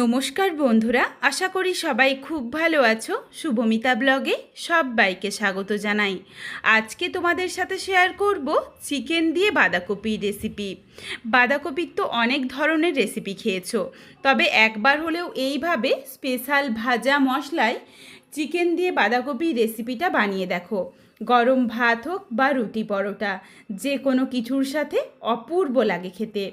নমস্কার বন্ধুরা, আশা করি সবাই খুব ভালো আছো। শুভমিতা ব্লগে সবাইকে স্বাগত জানাই। আজকে তোমাদের সাথে শেয়ার করব চিকেন দিয়ে বাঁধাকপির রেসিপি বাঁধাকপির তো অনেক ধরনের রেসিপি খেয়েছো, তবে একবার হলেও এইভাবে স্পেশাল ভাজা মশলায় চিকেন দিয়ে বাঁধাকপির রেসিপিটা বানিয়ে দেখো। গরম ভাত হোক বা রুটি পরোটা, যে কোনো কিছুর সাথে অপূর্ব লাগে খেতে।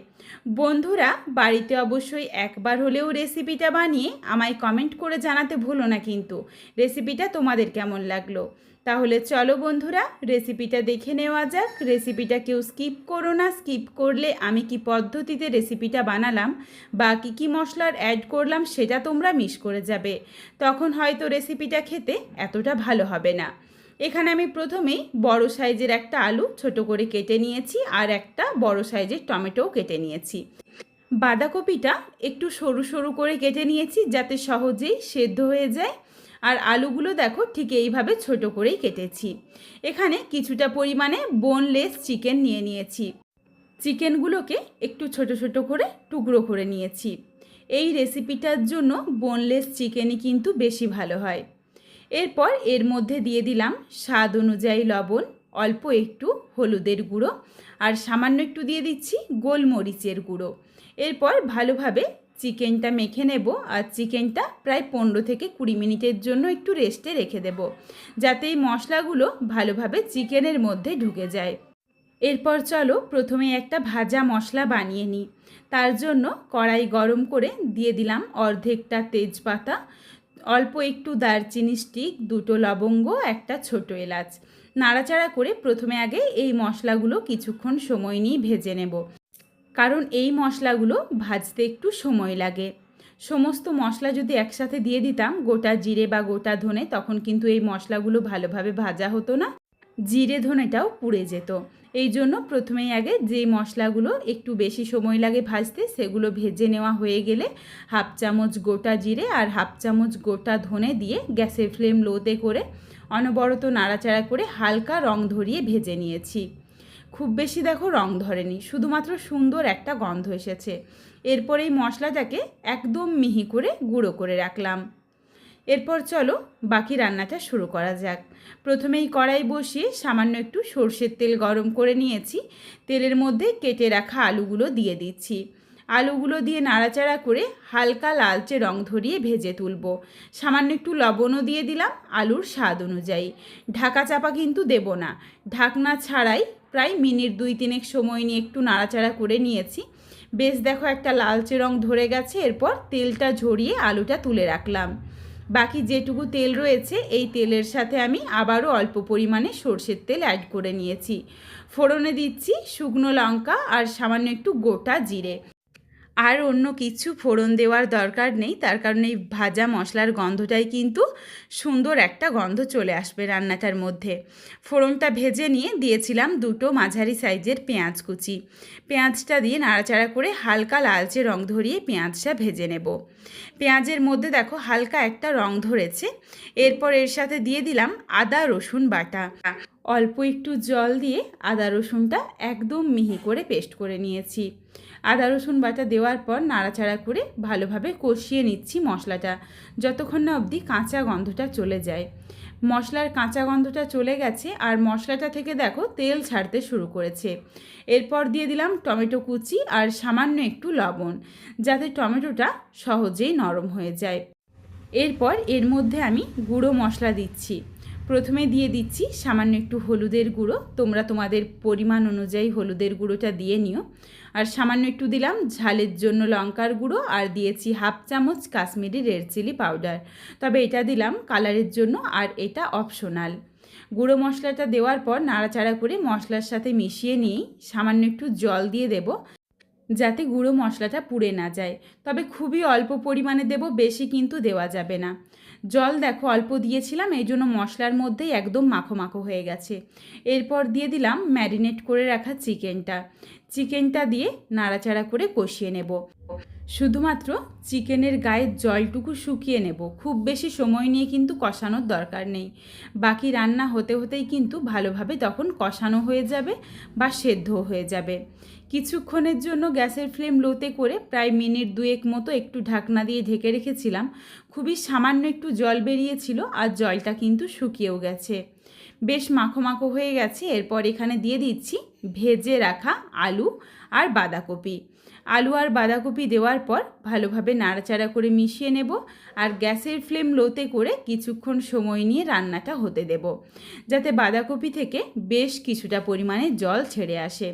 বন্ধুরা, বাড়িতে অবশ্যই একবার হলেও রেসিপিটা বানিয়ে আমায় কমেন্ট করে জানাতে ভুলো না কিন্তু। রেসিপিটা তোমাদের কেমন লাগল? তাহলে চলো বন্ধুরা, রেসিপিটা দেখে নেওয়া যাক। রেসিপিটা কেউ স্কিপ করো না, স্কিপ করলে আমি কি পদ্ধতিতে রেসিপিটা বানালাম বা কী কী মশলার অ্যাড করলাম সেটা তোমরা মিস করে যাবে। তখন হয়তো রেসিপিটা খেতে এতটা ভালো হবে না। এখানে আমি প্রথমেই বড় সাইজের একটা আলু ছোট করে কেটে নিয়েছি আর একটা বড় সাইজের টমেটোও কেটে নিয়েছি। বাঁধাকপিটা একটু সরু সরু করে কেটে নিয়েছি যাতে সহজেই সেদ্ধ হয়ে যায়। আর আলুগুলো দেখো ঠিক এইভাবে ছোট করেই কেটেছি। এখানে কিছুটা পরিমাণে বোনলেস চিকেন নিয়ে নিয়েছি। চিকেনগুলোকে একটু ছোট ছোট করে টুকরো করে নিয়েছি। এই রেসিপিটার জন্য বোনলেস চিকেনই কিন্তু বেশি ভালো হয়। এরপর এর মধ্যে দিয়ে দিলাম স্বাদ অনুযায়ী লবণ, অল্প একটু হলুদের গুঁড়ো আর সামান্য একটু দিয়ে দিচ্ছি গোলমরিচের গুঁড়ো। এরপর ভালোভাবে চিকেনটা মেখে নেব আর চিকেনটা প্রায় পনেরো থেকে কুড়ি মিনিটের জন্য একটু রেস্টে রেখে দেব, যাতে এই মশলাগুলো ভালোভাবে চিকেনের মধ্যে ঢুকে যায়। এরপর চলো প্রথমে একটা ভাজা মশলা বানিয়ে নিই। তার জন্য কড়াই গরম করে দিয়ে দিলাম অর্ধেকটা তেজপাতা অল্প একটু দারচিনি স্টিক দুটো লবঙ্গ, একটা ছোট এলাচ। নাড়াচাড়া করে প্রথমে আগে এই মশলাগুলো কিছুক্ষণ সময় নিয়ে ভেজে নেব। কারণ এই মশলাগুলো ভাজতে একটু সময় লাগে। সমস্ত মশলা যদি একসাথে দিয়ে দিতাম, গোটা জিরে বা গোটা ধনে, তখন কিন্তু এই মশলাগুলো ভালোভাবে ভাজা হতো না। জিরে ধনেটাও পুড়ে যেত। এই জন্য প্রথমেই আগে যে মশলাগুলো একটু বেশি সময় লাগে ভাজতে সেগুলো ভেজে নেওয়া হয়ে গেলে হাফ চামচ গোটা জিরে আর হাফ চামচ গোটা ধনে দিয়ে গ্যাসের ফ্লেম লোতে করে অনবরত নাড়াচাড়া করে হালকা রং ধরিয়ে ভেজে নিয়েছি। খুব বেশি দেখো রং ধরেনি, শুধুমাত্র সুন্দর একটা গন্ধ এসেছে। এরপর এই মশলাটাকে একদম মিহি করে গুঁড়ো করে রাখলাম। এরপর চলো বাকি রান্নাটা শুরু করা যাক। প্রথমেই কড়াই বসিয়ে সামান্য একটু সর্ষের তেল গরম করে নিয়েছি। তেলের মধ্যে কেটে রাখা আলুগুলো দিয়ে দিচ্ছি। আলুগুলো দিয়ে নাড়াচাড়া করে হালকা লালচে রং ধরিয়ে ভেজে তুলব। সামান্য একটু লবণও দিয়ে দিলাম আলুর স্বাদ অনুযায়ী। ঢাকা চাপা কিন্তু দেব না। ঢাকনা ছাড়াই প্রায় মিনিট দুই তিনেক সময় নিয়ে একটু নাড়াচাড়া করে নিয়েছি। বেশ দেখো একটা লালচে রং ধরে গেছে, এরপর তেলটা ঝরিয়ে আলুটা তুলে রাখলাম। বাকি যেটুকু তেল রয়েছে, এই তেলের সাথে আমি আবারও অল্প পরিমাণে সর্ষের তেল অ্যাড করে নিয়েছি। ফোড়নে দিচ্ছি শুকনো লঙ্কা আর সামান্য একটু গোটা জিরে। আর অন্য কিছু ফোড়ন দেওয়ার দরকার নেই। তার কারণে এই ভাজা মশলার গন্ধটাই কিন্তু সুন্দর একটা গন্ধ চলে আসবে রান্নাটার মধ্যে। ফোড়নটা ভেজে নিয়ে দিয়েছিলাম দুটো মাঝারি সাইজের পেঁয়াজ কুচি। পেঁয়াজটা দিয়ে নাড়াচাড়া করে হালকা লালচে রং ধরিয়ে পেঁয়াজটা ভেজে নেব। পেঁয়াজের মধ্যে দেখো হালকা একটা রং ধরেছে। এরপর এর সাথে দিয়ে দিলাম আদা, রসুন বাটা। অল্প একটু জল দিয়ে আদা, রসুনটা একদম মিহি করে পেস্ট করে নিয়েছি। আদা, রসুন বাটা দেওয়ার পর নাড়াচাড়া করে ভালোভাবে কষিয়ে নিচ্ছি মশলাটা, যতক্ষণ না অবধি কাঁচা গন্ধটা চলে যায়। মশলার কাঁচা গন্ধটা চলে গেছে আর মশলাটা থেকে দেখো তেল ছাড়তে শুরু করেছে। এরপর দিয়ে দিলাম টমেটো কুচি আর সামান্য একটু লবণ, যাতে টমেটোটা সহজেই নরম হয়ে যায়। এরপর এর মধ্যে আমি গুঁড়ো মশলা দিচ্ছি। প্রথমে দিয়ে দিচ্ছি সামান্য একটু হলুদের গুঁড়ো, তোমরা তোমাদের পরিমাণ অনুযায়ী হলুদের গুঁড়োটা দিয়ে নিও। আর সামান্য একটু দিলাম ঝালের জন্য লঙ্কার গুঁড়ো আর দিয়েছি হাফ চামচ কাশ্মীরি রেড চিলি পাউডার। তবে এটা দিলাম কালারের জন্য আর এটা অপশনাল। গুঁড়ো মশলাটা দেওয়ার পর নাড়াচাড়া করে মশলার সাথে মিশিয়ে নিয়েই সামান্য একটু জল দিয়ে দেব। যাতে গুঁড়ো মশলাটা পুড়ে না যায়। তবে খুবই অল্প পরিমাণে দেব, বেশি কিন্তু দেওয়া যাবে না। জল দেখো, অল্প দিয়েছিলাম, এই জন্য মশলার মধ্যেই একদম মাখো মাখো হয়ে গেছে। এরপর দিয়ে দিলাম ম্যারিনেট করে রাখা চিকেনটা। চিকেনটা দিয়ে নাড়াচাড়া করে কষিয়ে নেব। শুধুমাত্র চিকেনের গায়ের জলটুকু শুকিয়ে নেব। খুব বেশি সময় নিয়ে কিন্তু কষানোর দরকার নেই। বাকি রান্না হতে হতেই কিন্তু ভালোভাবে তখন কষানো হয়ে যাবে বা সেদ্ধ হয়ে যাবে। কিছুক্ষণের জন্য গ্যাসের ফ্লেম লোতে করে প্রায় মিনিট দুয়েক মতো একটু ঢাকনা দিয়ে ঢেকে রেখেছিলাম। খুবই সামান্য একটু জল বেরিয়েছিল আর জলটা কিন্তু শুকিয়েও গেছে। বেশ মাখো মাখো হয়ে গেছে। এরপর এখানে দিয়ে দিচ্ছি ভেজে রাখা আলু আর বাঁধাকপি। আলু আর বাঁধাকপি দেওয়ার পর ভালোভাবে নাড়াচাড়া করে মিশিয়ে নেব আর গ্যাসের ফ্লেম লোতে করে কিছুক্ষণ সময় নিয়ে রান্নাটা হতে দেব, যাতে বাঁধাকপি থেকে বেশ কিছুটা পরিমাণে জল ছেড়ে আসে।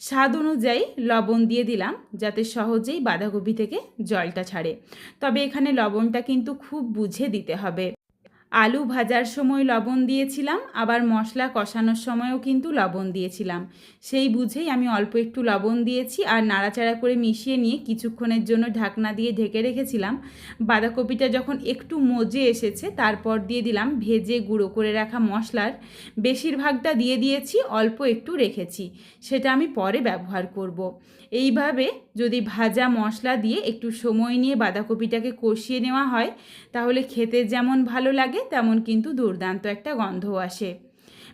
স্বাদ অনুযায়ী লবণ দিয়ে দিলাম, যাতে সহজেই বাঁধাকপি থেকে জলটা ছাড়ে। তবে এখানে লবণটা কিন্তু খুব বুঝে দিতে হবে। আলু ভাজার সময় লবণ দিয়েছিলাম, আবার মশলা কষানোর সময়ও কিন্তু লবণ দিয়েছিলাম। সেই বুঝেই আমি অল্প একটু লবণ দিয়েছি আর নাড়াচাড়া করে মিশিয়ে নিয়ে কিছুক্ষণের জন্য ঢাকনা দিয়ে ঢেকে রেখেছিলাম। বাঁধাকপিটা যখন একটু মজে এসেছে, তারপর দিয়ে দিলাম ভেজে গুঁড়ো করে রাখা মশলার। বেশিরভাগটা দিয়ে দিয়েছি, অল্প একটু রেখেছি, সেটা আমি পরে ব্যবহার করব। এইভাবে যদি ভাজা মশলা দিয়ে একটু সময় নিয়ে বাঁধাকপিটাকে কষিয়ে নেওয়া হয়, তাহলে খেতে যেমন ভালো লাগে তেমন কিন্তু দুর্দান্ত একটা গন্ধ আসে।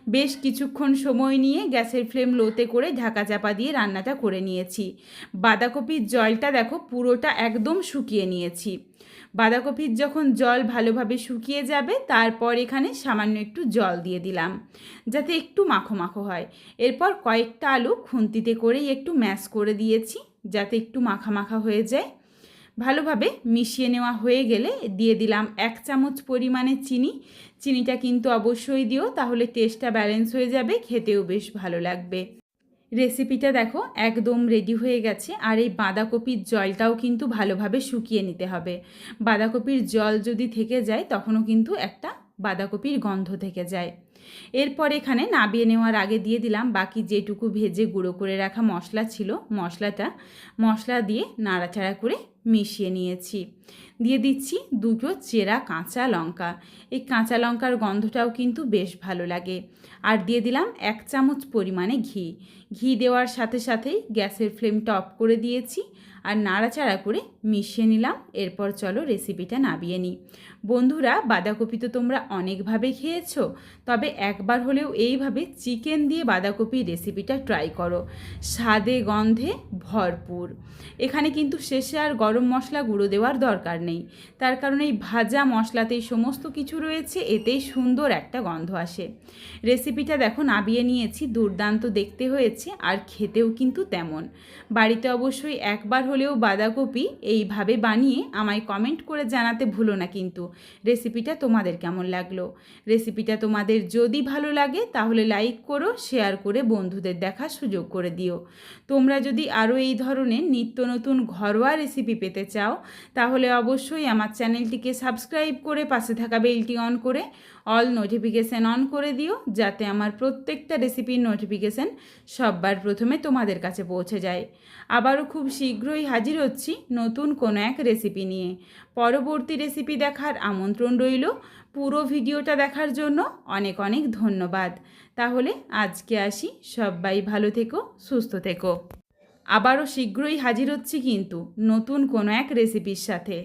বেশ কিছুক্ষণ সময় নিয়ে গ্যাসের ফ্লেম লোতে করে ঢাকা চাপা দিয়ে রান্নাটা করে নিয়েছি। বাঁধাকপির জলটা দেখো পুরোটা একদম শুকিয়ে নিয়েছি। বাঁধাকপির যখন জল ভালোভাবে শুকিয়ে যাবে, তারপর এখানে সামান্য একটু জল দিয়ে দিলাম, যাতে একটু মাখো মাখো হয়। এরপর কয়েকটা আলু খুন্তিতে করেই একটু ম্যাশ করে দিয়েছি, যাতে একটু মাখা মাখা হয়ে যায়। ভালোভাবে মিশিয়ে নেওয়া হয়ে গেলে দিয়ে দিলাম এক চামচ পরিমাণে চিনি। চিনিটা কিন্তু অবশ্যই দিও, তাহলে টেস্টটা ব্যালেন্স হয়ে যাবে, খেতেও বেশ ভালো লাগবে। রেসিপিটা দেখো একদম রেডি হয়ে গেছে, আর এই বাঁধাকপির জলটাও কিন্তু ভালোভাবে শুকিয়ে নিতে হবে। বাঁধাকপির জল যদি থেকে যায়, তখনও কিন্তু একটা বাঁধাকপির গন্ধ থেকে যায়। এরপর এখানে নাবিয়ে নেওয়ার আগে দিয়ে দিলাম বাকি যেটুকু ভেজে গুঁড়ো করে রাখা মশলা ছিল, মশলাটা। মশলা দিয়ে নাড়াচাড়া করে মিশিয়ে নিয়েছি। দিয়ে দিচ্ছি দুটো চেরা কাঁচা লঙ্কা। এই কাঁচা লঙ্কার গন্ধটাও কিন্তু বেশ ভালো লাগে। আর দিয়ে দিলাম এক চামচ পরিমাণে ঘি। ঘি দেওয়ার সাথে সাথেই গ্যাসের ফ্লেমটা অফ করে দিয়েছি আর নাড়াচাড়া করে মিশিয়ে নিলাম। এরপর চলো রেসিপিটা নাবিয়ে নিই। বন্ধুরা, বাঁধাকপি তো তোমরা অনেকভাবে খেয়েছো, তবে একবার হলেও এইভাবে চিকেন দিয়ে বাঁধাকপির রেসিপিটা ট্রাই করো। স্বাদে, গন্ধে ভরপুর। এখানে কিন্তু শেষে আর গরম মশলা গুঁড়ো দেওয়ার দরকার নেই। তার কারণ এই ভাজা মশলাতেই সমস্ত কিছু রয়েছে, এতেই সুন্দর একটা গন্ধ আসে। রেসিপিটা দেখো, নাবিয়ে নিয়েছি, দুর্দান্ত দেখতে হয়েছে, আর খেতেও কিন্তু তেমন। বাড়িতে অবশ্যই একবার হলেও বাঁধাকপি এইভাবে বানিয়ে আমায় কমেন্ট করে জানাতে ভুলো না কিন্তু। রেসিপিটা তোমাদের কেমন লাগল? রেসিপিটা তোমাদের যদি ভালো লাগে, তাহলে লাইক করো শেয়ার করে বন্ধুদের দেখার সুযোগ করে দিও। তোমরা যদি আরও এই ধরনের নিত্য নতুন ঘরোয়া রেসিপি পেতে চাও, তাহলে অবশ্যই আমার চ্যানেলটিকে সাবস্ক্রাইব করে পাশে থাকা বেলটি অন করে অল নোটিফিকেশান অন করে দিও, যাতে আমার প্রত্যেকটা রেসিপির নোটিফিকেশান সববার প্রথমে তোমাদের কাছে পৌঁছে যায়। আবারও খুব শীঘ্রই হাজির হচ্ছি নতুন কোনো এক রেসিপি নিয়ে। পরবর্তী রেসিপি দেখার আমন্ত্রণ রইল পুরো ভিডিওটা দেখার জন্য। অনেক অনেক ধন্যবাদ। তাহলে আজকে আসি। সবাই ভালো থেকো, সুস্থ থেকো। আবারও শীঘ্রই হাজির হচ্ছি কিন্তু নতুন কোনো এক রেসিপির সাথে।